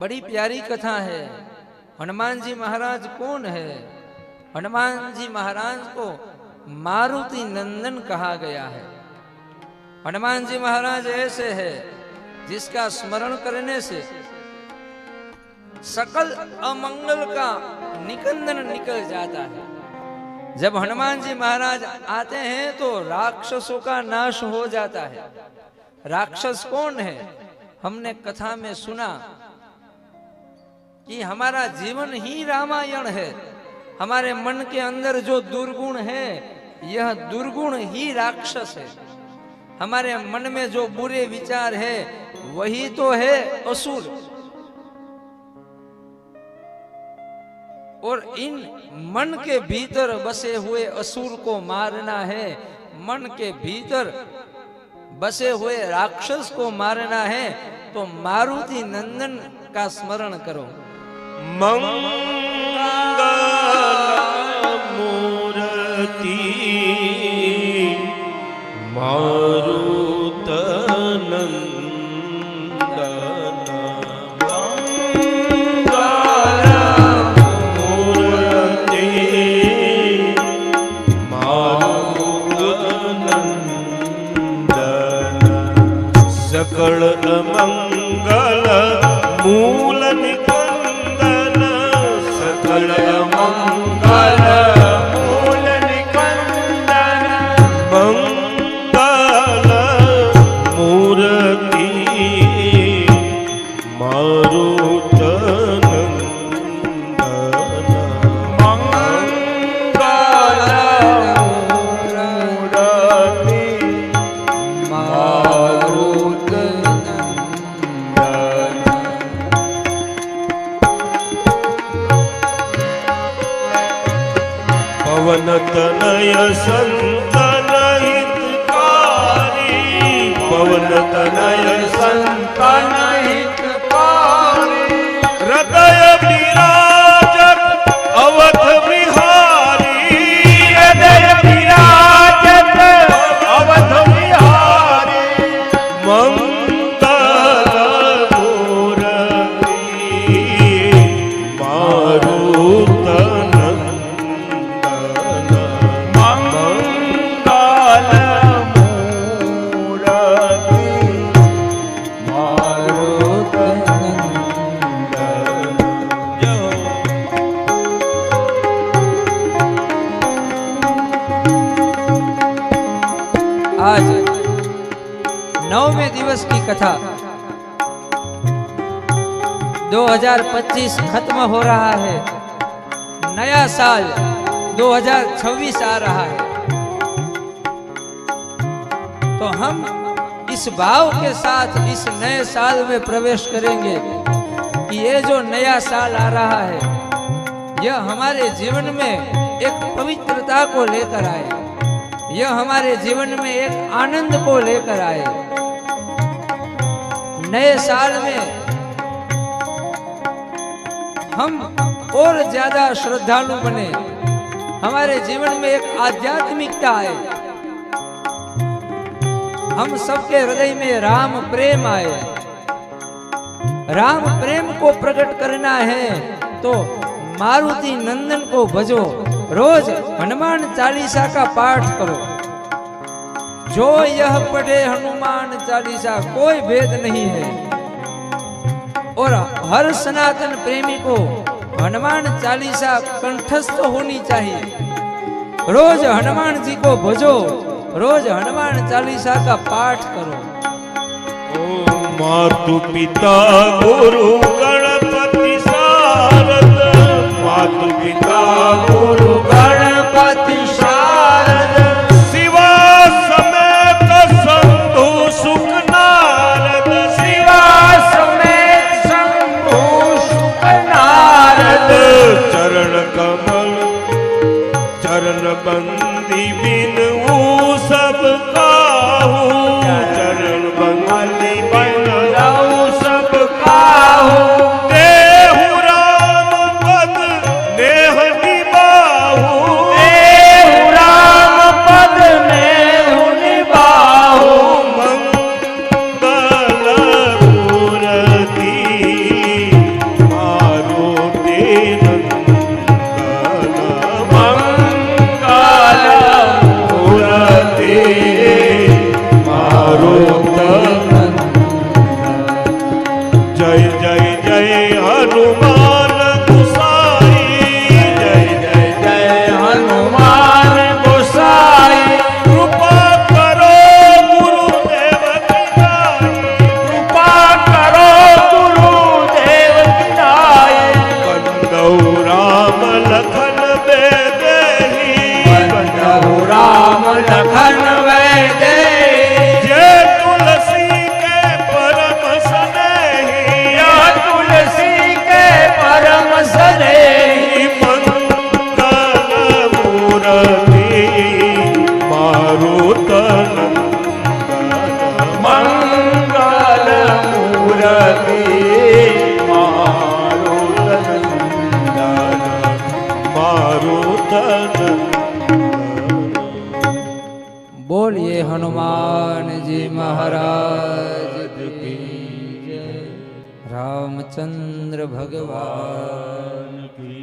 बड़ी प्यारी कथा है। हनुमान जी महाराज कौन है? हनुमान जी महाराज को मारुति नंदन कहा गया है। हनुमान जी महाराज ऐसे है जिसका स्मरण करने से सकल अमंगल का निकंदन निकल जाता है। जब हनुमान जी महाराज आते हैं तो राक्षसों का नाश हो जाता है। राक्षस कौन है? हमने कथा में सुना कि हमारा जीवन ही रामायण है। हमारे मन के अंदर जो दुर्गुण है, यह दुर्गुण ही राक्षस है। हमारे मन में जो बुरे विचार है, वही तो है असुर। और इन मन के भीतर बसे हुए असुर को मारना है, मन के भीतर बसे हुए राक्षस को मारना है तो मारुति नंदन का स्मरण करो मूर्ति सकल मंगल પવન તનય સંતન હિતકારી પવન તનય कथा। 2025 खत्म हो रहा है। नया साल 2026 आ रहा है। तो हम इस भाव के साथ इस नए साल में प्रवेश करेंगे कि ये जो नया साल आ रहा है, यह हमारे जीवन में एक पवित्रता को लेकर आए। यह हमारे जीवन में एक आनंद को लेकर आए। नए साल में हम और ज़्यादा श्रद्धालु बने। हमारे जीवन में एक आध्यात्मिकता आए। हम सबके हृदय में राम प्रेम आए। राम प्रेम को प्रकट करना है तो मारुति नंदन को भजो रोज हनुमान चालीसा का पाठ करो। जो यह पढ़े हनुमान चालीसा, कोई भेद नहीं है। और हर सनातन प्रेमी को हनुमान चालीसा कंठस्थ होनी चाहिए। रोज हनुमान जी को भजो, रोज हनुमान चालीसा का पाठ करो। ओ मातु पिता गुरु गणपति शारद मातु पिता गुरु बंदी Govinda રતી મારો તનંદાર મારો તનંદાર બોલીએ હનુમાનજી મહારાજ કી જય રામચંદ્ર ભગવાન કી